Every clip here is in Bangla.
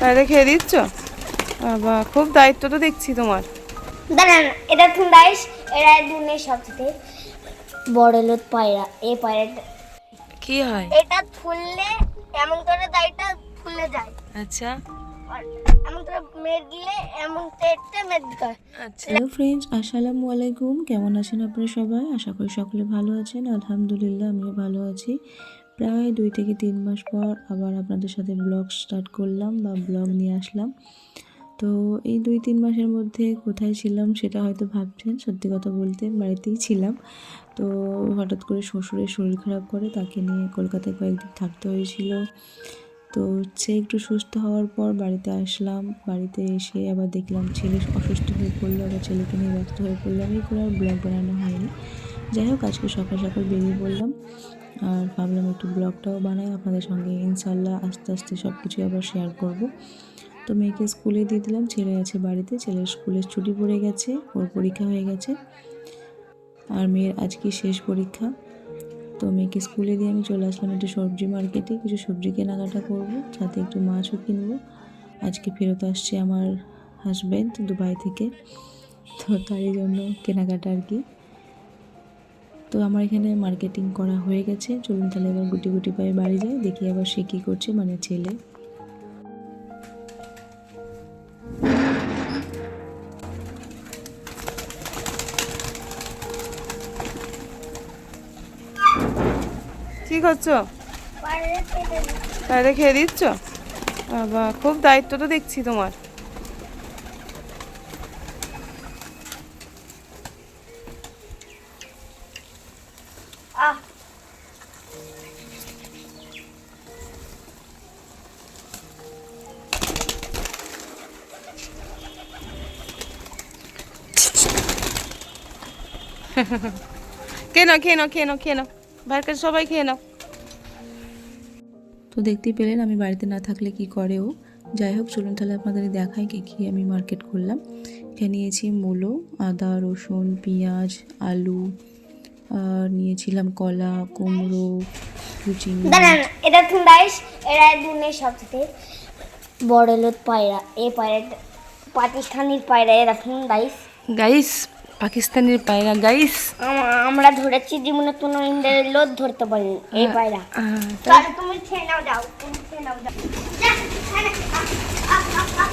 বাইরে খেয়ে দিচ্ছ? বাবা খুব দায়িত্ব তো দেখছি তোমার। দাঁড়ান এটা তুমি দাইস এরা দুনের সবচেয়ে বড় লোক পায়রা এই পায়রাটা। কি হয়? এটা ফুললে এমন করে দাইটা ফুলে যায়। আচ্ছা। হয়। আচ্ছা। হ্যালো ফ্রেন্ডস আসসালামু আলাইকুম। কেমন আছেন আপনারা সবাই? আশা করি সকলে ভালো আছেন। আলহামদুলিল্লাহ আমিও ভালো আছি। প্রায় দুই থেকে তিন মাস পর আবার আপনাদের সাথে ব্লগ স্টার্ট করলাম বা ব্লগ নিয়ে আসলাম। তো এই দুই তিন মাসের মধ্যে কোথায় ছিলাম সেটা হয়তো ভাবছেন, সত্যি কথা বলতে বাড়িতেই ছিলাম। তো হঠাৎ করে শ্বশুরের শরীর খারাপ করে তাকে নিয়ে কলকাতায় কয়েকদিন থাকতে হয়েছিল। তো সে একটু সুস্থ হওয়ার পর বাড়িতে আসলাম, বাড়িতে এসে আবার দেখলাম ছেলে অসুস্থ হয়ে পড়ল, আবার ছেলেকে নিয়ে ব্যস্ত হয়ে পড়লাম এই করে আর ব্লগ বানানো হয়নি। যাই হোক, আজকে সকাল সকাল বেরিয়ে পড়লাম। আর ভাবলাম একটু ব্লগটাও বানাই, আপনাদের সঙ্গে ইনশাল্লাহ আস্তে আস্তে সব কিছু আবার শেয়ার করব। তো মেয়েকে স্কুলে দিয়ে দিলাম, ছেলে আছে বাড়িতে, ছেলের স্কুলের ছুটি পড়ে গেছে, ওর পরীক্ষা হয়ে গেছে। আর মেয়ের আজকে শেষ পরীক্ষা। তো মেয়েকে স্কুলে দিয়ে আমি চলে আসলাম একটু সবজি মার্কেটে কিছু সবজি কেনাকাটা করব, সাথে একটু মাছও কিনবো। আজকে ফেরত আসছে আমার হাজব্যান্ড দুবাই থেকে। তো তারই জন্য কেনাকাটা আর কি। তো আমার এখানে মার্কেটিং করা হয়ে গেছে। চলুন তাহলে এবার গুটি গুটি পায়ে বাড়ি যাই। দেখি আবার সে কী করছে মানে ছেলে। কি করছ? বাইরে খেয়ে দিচ্ছ? বাবা, খুব দায়িত্ব তো দেখছি তোমার। খেয়ে নাও খেয়ে নাও খেয়ে নাও খেয়ে নাও। বাইরের কাছে সবাই খেয়ে নাও। তো দেখতেই পেলেন আমি বাড়িতে না থাকলে কি করে ও? যাই হোক চলুন তাহলে আপনাদের দেখাই কি কি আমি মার্কেট করলাম। এখানে নিয়েছি মূলো আদা রসুন পেঁয়াজ আলু আর নিয়েছিলাম কলা কুমড়ো কুচিনি। দাঁড়ান এটা তুমি দাইস এরা দুনের সবচেয়ে বড় লোক পায়রা। এই পায়রাটা পাকিস্তানির পায়রা এরকম দাইস গাইস পাকিস্তানের পায়রা গাইস আম- আমরা ধরেছি জীবনে কোনো ইন্ডিয়ার লোদ ধরতে পারি এই পায়রা। তাহলে তুমি খেয়ে নাও যাও তুমি খেয়ে নাও যাও। যা, আহ, আহ।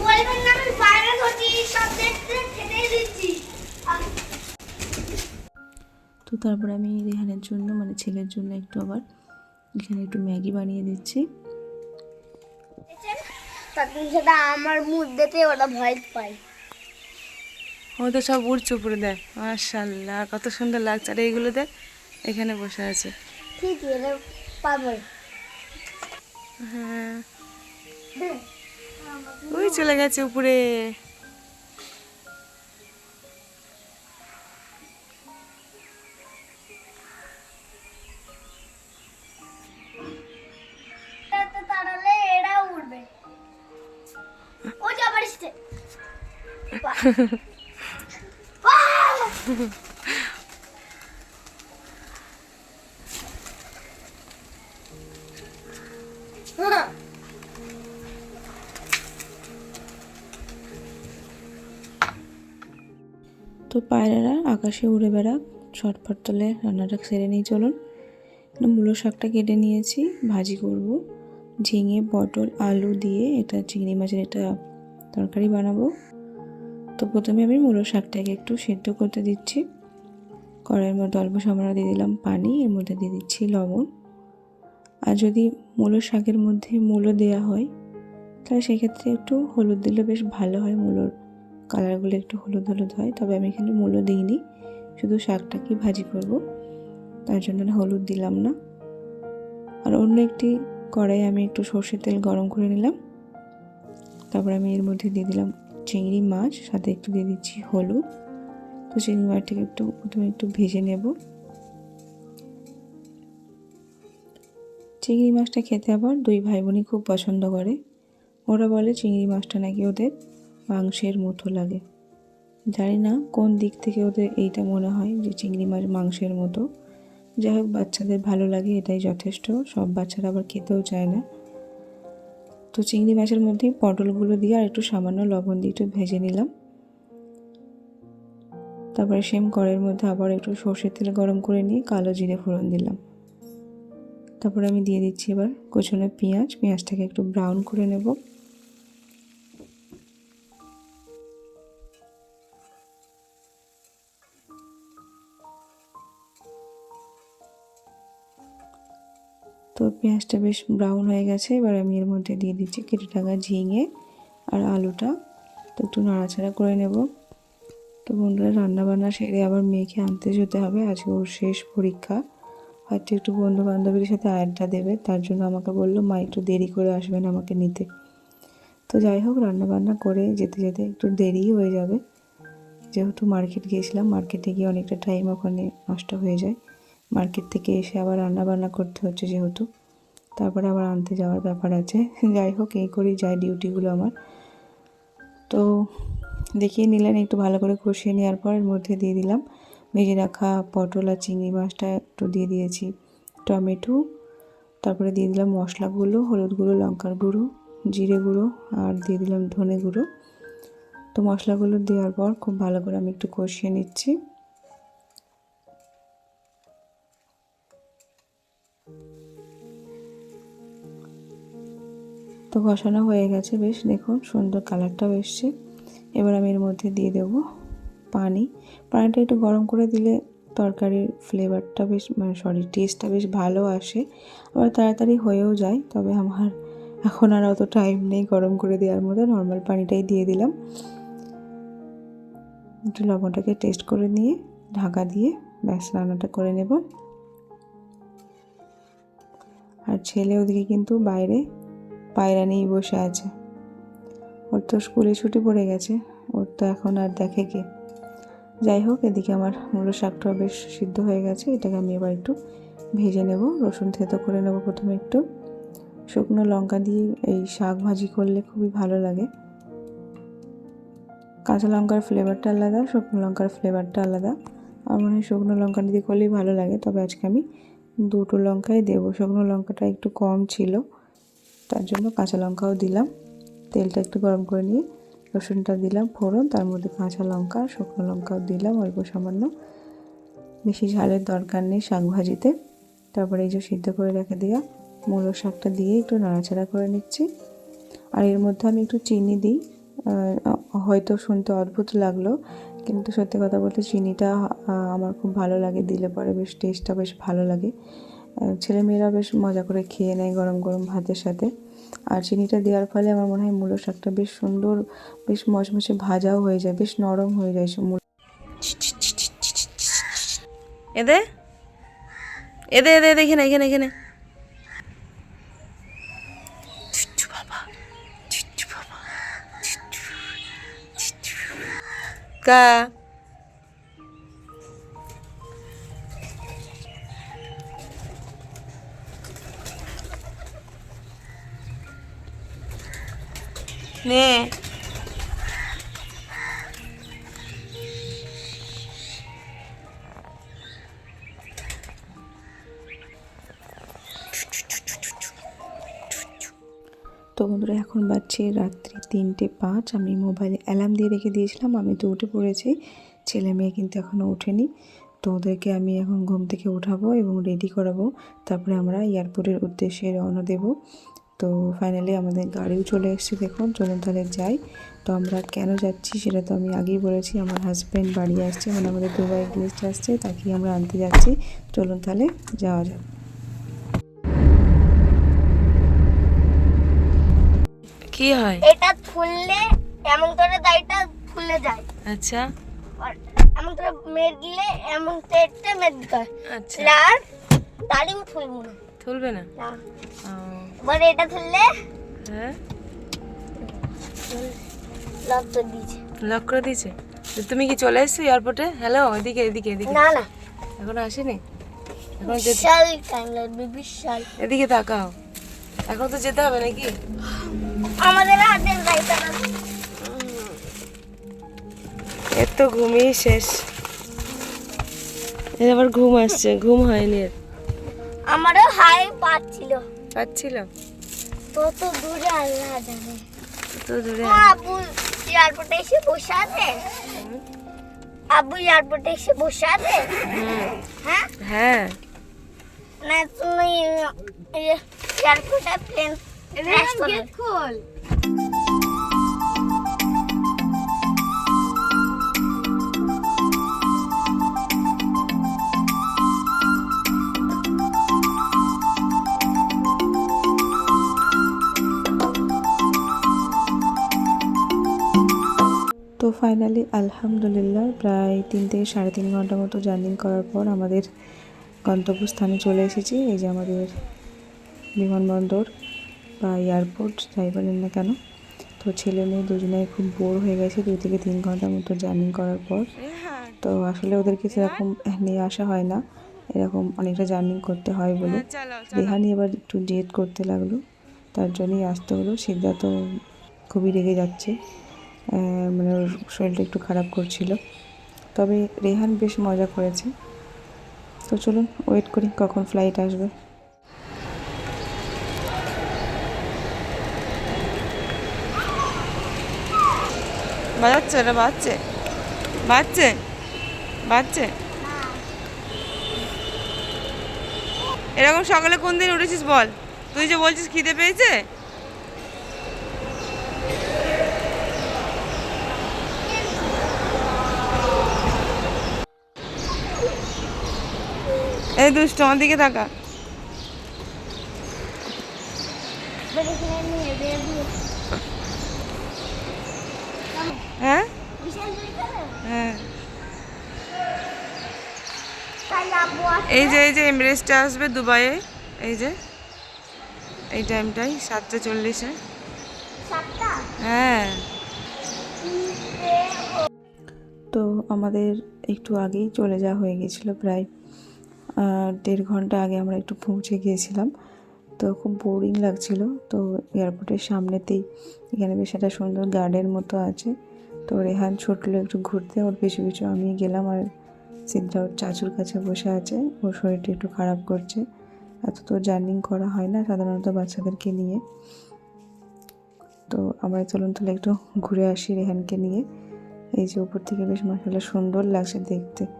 বলবেন না আমি পায়রা ধরছি সব দেখতে খেতে দিচ্ছি। তো তারপরে আমি রেহানের জন্য মানে ছেলের জন্য একটু আবার এখানে একটু ম্যাগি বানিয়ে দিচ্ছি? তখন সেটা আমার দেখে ওরা ভয় পায়। ও তো সব উড়ছে উপরে দেখ মার্শাল্লাহ কত সুন্দর লাগছে। আর এইগুলো দেখ এখানে বসে আছে। ঠিক এটা পাবে হ্যাঁ। ওই চলে গেছে উপরে। তো পায়রারা আকাশে উড়ে বেড়াক, ছটফট তলে রান্নাটা সেরে নিয়ে চলুন। মূলো শাকটা কেটে নিয়েছি, ভাজি করব। ঝিঙে, পটল, আলু দিয়ে এটা চিংড়ি মাছের এটা তরকারি বানাবো। তো প্রথমে আমি মূলো শাকটাকে একটু সেদ্ধ করতে দিচ্ছি। কড়াইয়ের মধ্যে অল্প সামান্য দিয়ে দিলাম পানি, এর মধ্যে দিয়ে দিচ্ছি লবণ। আর যদি মূলো শাকের মধ্যে মূলো দেওয়া হয়, তাহলে সেক্ষেত্রে একটু হলুদ দিলে বেশ ভালো হয় মূলোর কালারগুলো একটু হলুদ হলুদ হয়। তবে আমি এখানে মূলো দিইনি, শুধু শাকটাকে ভাজি করব। তার জন্য হলুদ দিলাম না। আর অন্য একটি কড়াই আমি একটু সর্ষের তেল গরম করে নিলাম। তারপর আমি এর মধ্যে দিয়ে দিলাম চিংড়ি মাছ, সাথে একটু দিয়ে দিচ্ছি হলুদ। তো চিংড়ি মাছটাকে একটু প্রথমে একটু ভেজে নেব। চিংড়ি মাছটা খেতে আবার দুই ভাই বোনই খুব পছন্দ করে। ওরা বলে চিংড়ি মাছটা নাকি ওদের মাংসের মতো লাগে। জানি না কোন দিক থেকে ওদের এইটা মনে হয় যে চিংড়ি মাছ মাংসের মতো। যাই হোক, বাচ্চাদের ভালো লাগে, এটাই যথেষ্ট। সব বাচ্চারা আবার খেতেও চায় না। তো চিংড়ি মাছের মধ্যে পটলগুলো দিয়ে আর একটু সামান্য লবণ দিয়ে একটু ভেজে নিলাম। তারপরে সেম কড়ের মধ্যে আবার একটু সর্ষের তেল গরম করে নিয়ে কালো জিরে ফোড়ন দিলাম। তারপরে আমি দিয়ে দিচ্ছি এবার কোচনে পেঁয়াজ, পেঁয়াজটাকে একটু ব্রাউন করে নেব। তো পেঁয়াজটা বেশ ব্রাউন হয়ে গেছে। এবার আমি এর মধ্যে দিয়ে দিচ্ছি কেটে টাকা ঝিঙে আর আলুটা। তো একটু নাড়াচাড়া করে নেব। তো বন্ধুরা, রান্নাবান্না সেরে আবার মেয়েকে আনতে যেতে হবে। আজকে ওর শেষ পরীক্ষা। হয়তো একটু বন্ধু বান্ধবীর সাথে আড্ডা দেবে। তার জন্য আমাকে বলল, মা, একটু দেরি করে আসবেন আমাকে নিতে। তো যাই হোক রান্না বান্না করে যেতে যেতে একটু দেরি হয়ে যাবে। যেহেতু মার্কেট গিয়েছিলাম, মার্কেটে গিয়ে অনেকটা টাইম ওখানে নষ্ট হয়ে যায়। মার্কেট থেকে এসে আবার রান্না বান্না করতে হচ্ছে যেহেতু। তারপরে আবার আনতে যাওয়ার ব্যাপার আছে। যাই হোক, এই করেই যায় ডিউটিগুলো আমার। তো দেখিয়ে নিলেন, একটু ভালো করে কষিয়ে নেওয়ার পর এর মধ্যে দিয়ে দিলাম। ভেজে রাখা পটল আর চিংড়ি মাছটা একটু দিয়ে দিয়েছি। টমেটো, তারপরে দিয়ে দিলাম মশলাগুলো হলুদ গুঁড়ো, লঙ্কার গুঁড়ো, জিরে গুঁড়ো আর দিয়ে দিলাম ধনে গুঁড়ো। তো মশলাগুলো দেওয়ার পর খুব ভালো করে আমি একটু কষিয়ে নিচ্ছি। তো ঘষানো হয়ে গেছে, বেশ দেখুন সুন্দর কালারটাও এসছে। এবার আমি এর মধ্যে দিয়ে দেব পানি। পানিটা একটু গরম করে দিলে তরকারির ফ্লেভারটা বেশ মানে সরি টেস্টটা বেশ ভালো আসে। আবার তাড়াতাড়ি হয়েও যায়, তবে আমার এখন আর অত টাইম নেই গরম করে দেওয়ার মতো নর্মাল পানিটাই দিয়ে দিলাম। একটু লবণটাকে টেস্ট করে নিয়ে, ঢাকা দিয়ে ব্যাস রান্নাটা করে নেব। আর ছেলে ওদিকে কিন্তু বাইরে পায়রা নিয়েই বসে আছে। ওর তো স্কুলে ছুটি পড়ে গেছে, ওর তো এখন আর দেখে কে। যাই হোক, এদিকে আমার মূলো শাকটাও বেশ সিদ্ধ হয়ে গেছে, এটাকে আমি এবার একটু ভেজে নেব, রসুন থেতো করে নেব প্রথমে একটু। শুকনো লঙ্কা দিয়ে এই শাক ভাজি করলে খুবই ভালো লাগে। কাঁচা লঙ্কার ফ্লেভারটা আলাদা, শুকনো লঙ্কার ফ্লেভারটা আলাদা। আমার মনে হয় শুকনো লঙ্কা দিয়ে করলেই ভালো লাগে, তবে আজকে আমি দুটো লঙ্কাই দেবো। শুকনো লঙ্কাটা একটু কম ছিল। তার জন্য কাঁচা লঙ্কাও দিলাম। তেলটা একটু গরম করে নিয়ে রসুনটা দিলাম ফোড়ন, তার মধ্যে কাঁচা লঙ্কা, শুকনো লঙ্কাও দিলাম, অল্প সামান্য। বেশি ঝালের দরকার নেই শাক ভাজিতে। তারপরে এই যে সিদ্ধ করে রেখে দেওয়া মূলো শাকটা দিয়ে একটু নাড়াচাড়া করে নিচ্ছি। আর এর মধ্যে আমি একটু চিনি দিই। হয়তো শুনতে অদ্ভুত লাগল, কিন্তু সত্যি কথা বলতে চিনিটা আমার খুব ভালো লাগে, দিলে পরে বেশ টেস্টটা বেশ ভালো লাগে। ছেলেমেয়েরা বেশ মজা করে খেয়ে নেয় গরম গরম ভাতের সাথে। আর চিনিটা দেওয়ার ফলে আমার মনে হয় মূলো শাকটা বেশ সুন্দর বেশ মচমচে ভাজাও হয়ে যায় বেশ নরম হয়ে যায় সে মূলো। এদে এদে এদে এদে এখানে এখানে এখানে। কা নে। তো বন্ধুরা, এখন বাজছে রাত্রি তিনটে পাঁচ। আমি মোবাইলে অ্যালার্ম দিয়ে রেখে দিয়েছিলাম, আমি তো উঠে পড়েছি। ছেলে মেয়ে কিন্তু এখনও ওঠেনি। তো ওদেরকে আমি এখন ঘুম থেকে উঠাবো এবং রেডি করাবো। তারপরে আমরা এয়ারপোর্টের উদ্দেশ্যে রওনা দেব। তো ফাইনালি আমাদের গাড়িও চলে এসেছে দেখুন চলুন তাহলে যাই। তো আমরা কেন যাচ্ছি সেটা তো আমি আগেই বলেছি আমার হাজব্যান্ড বাড়ি আসছে মানে আমাদের দুবাই গেস্ট আসছে তাকে আমরা আনতে যাচ্ছি। চলুন তাহলে যাওয়া যাক। কি হয়? এটা খুললে এমন করে দাড়িটা খুলে যায়। আচ্ছা। আর এমন করে মেরে দিলে এমন তেটে মেরে দিতে হয়। আচ্ছা। আর দাড়িও খুলবো না। তুলবে না? না। এবার এটা খুললে হ্যাঁ। লক করে দিয়েছে। লক করে দিয়েছে? তুমি কি চলে এসছো এয়ারপোর্টে হ্যালো এদিকে এদিকে এদিকে। না না। এখন আসেনি? এখন বিশাল টাইম লাগবে বিশাল। এদিকে তাকাও। এখন তো যেতে হবে নাকি? আমাদের হাতের গাড়িটা না। এর তো ঘুমিয়ে শেষ। এর আবার ঘুম আসছে ঘুম হয়নি আমারও হাই পাচ্ছিল পাচ্ছিল তত দূরে আল্লাহ জানে। তো দূরে আবু এয়ারপোর্টে এসে বসে আছে? আব্বু এয়ারপোর্টে এসে বসে আছে? হ্যাঁ। হ্যাঁ। না তুমি এয়ারপোর্টে প্লেন ক্র্যাশ করে ফাইনালি আলহামদুলিল্লাহ প্রায় তিন থেকে সাড়ে তিন ঘণ্টা মতো জার্নি করার পর আমাদের গন্তব্যস্থানে চলে এসেছি। এই যে আমাদের বিমানবন্দর বা এয়ারপোর্ট যাই বলেন না কেন। তো ছেলে মেয়ে দুজনেই খুব বোর হয়ে গেছে দুই থেকে তিন ঘণ্টা মতো জার্নি করার পর। তো আসলে ওদেরকে সেরকম নিয়ে আসা হয় না। এরকম অনেকটা জার্নি করতে হয় বলে। চালাও রেহানি এবার একটু জেদ করতে লাগল। তার জন্যই আসতে হলো। সিদ্ধার্থ খুবই রেগে যাচ্ছে। মানে ওর শরীরটা একটু খারাপ করছিল। তবে রেহান বেশ মজা করেছে। তো চলুন ওয়েট করি কখন ফ্লাইট আসবে। বাজাচ্ছে এটা বাজছে। বাজছে? বাজছে? এরকম সকালে কোন দিন উঠেছিস বল? তুই যে বলছিস খিদে পেয়েছে? এই দুষ্ট, আমার দিকে বেবি হ্যাঁ? হ্যাঁ। এই যে এই যে এমব্রেসটা আসবে দুবাইয়ে। এই যে, এই টাইমটাই সাতটা চল্লিশে। হ্যাঁ। তো আমাদের একটু আগেই চলে যাওয়া হয়ে গেছিল প্রায় দেড় ঘণ্টা আগে আমরা একটু পৌঁছে গিয়েছিলাম। তো খুব বোরিং লাগছিল। তো এয়ারপোর্টের সামনেতেই এখানে বেশ একটা সুন্দর গার্ডেন মতো আছে। তো রেহান ছুটলো একটু ঘুরতে। ওর পিছু পিছু আমি গেলাম আর সিদ্ধা ওর চাচুর কাছে বসে আছে। ওর শরীরটা একটু খারাপ করছে। এত তো জার্নিং করা হয় না সাধারণত বাচ্চাদেরকে নিয়ে। তো আমরা চলুন তাহলে একটু ঘুরে আসি রেহানকে নিয়ে। এই যে উপর থেকে বেশ মশালা সুন্দর লাগছে দেখতে।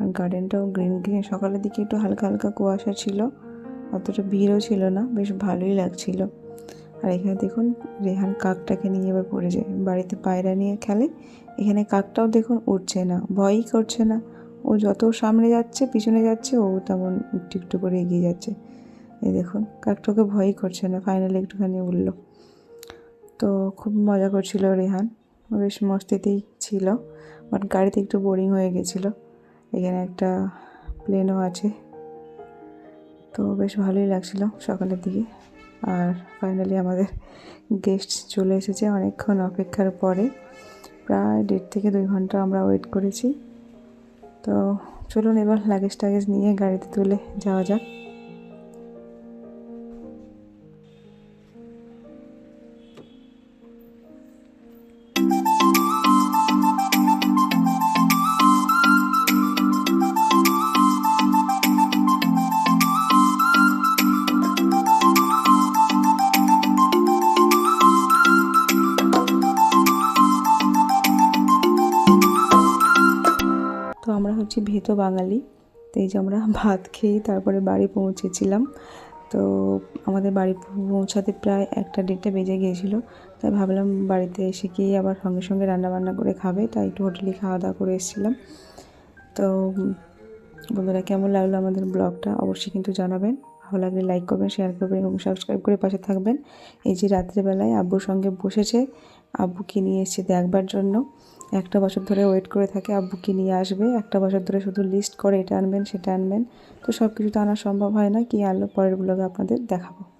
আর গার্ডেনটাও গ্রিন গ্রিন সকালের দিকে একটু হালকা হালকা কুয়াশা ছিল, অতটা ভিড়ও ছিল না, বেশ ভালোই লাগছিল। আর এখানে দেখুন, রেহান কাকটাকে নিয়ে এবার পড়ে যায়। বাড়িতে পায়রা নিয়ে খেলে, এখানে কাকটাও দেখুন উঠছে না, ভয়ই করছে না। ও যত সামনে যাচ্ছে, পিছনে যাচ্ছে, ও তেমন একটু একটু করে এগিয়ে যাচ্ছে। এই দেখুন কাকটাকে ভয়ই করছে না ফাইনালি একটুখানি উঠল। তো খুব মজা করছিল রেহান, বেশ মস্তিতেই ছিল বাট গাড়িতে একটু বোরিং হয়ে গেছিল। এখানে একটা প্লেনও আছে। তো বেশ ভালোই লাগছিল সকালের দিকে। আর ফাইনালি আমাদের গেস্ট চলে এসেছে অনেকক্ষণ অপেক্ষার পরে। প্রায় দেড় থেকে দুই ঘণ্টা আমরা ওয়েট করেছি। তো চলুন এবার লাগেজ টাগেজ নিয়ে গাড়িতে তুলে যাওয়া যাক। ভেতো বাঙালি। তো এই যে আমরা ভাত খেয়েই তারপরে বাড়ি পৌঁছেছিলাম। তো আমাদের বাড়ি পৌঁছাতে প্রায় একটা দেড়টা বেজে গিয়েছিল। তাই ভাবলাম বাড়িতে এসে গিয়ে আবার সঙ্গে সঙ্গে রান্না বান্না করে খাবে। তাই একটু হোটেলে খাওয়া দাওয়া করে এসেছিলাম। তো বন্ধুরা, কেমন লাগল আমাদের ব্লগটা? অবশ্যই কিন্তু জানাবেন। ভালো লাগলে লাইক করবেন শেয়ার করবেন এবং সাবস্ক্রাইব করে পাশে থাকবেন। এই যে রাত্রেবেলায় আব্বুর সঙ্গে বসেছে। আব্বুকে নিয়ে এসেছে দেখবার জন্য। একটা বছর ধরে ওয়েট করে থাকে আব্বুকে নিয়ে আসবে? একটা বছর ধরে শুধু লিস্ট করে এটা আনবেন, সেটা আনবেন। তো সব কিছু তো আনা সম্ভব হয় না, কি আনলো পরের ব্লগে আপনাদের দেখাবো।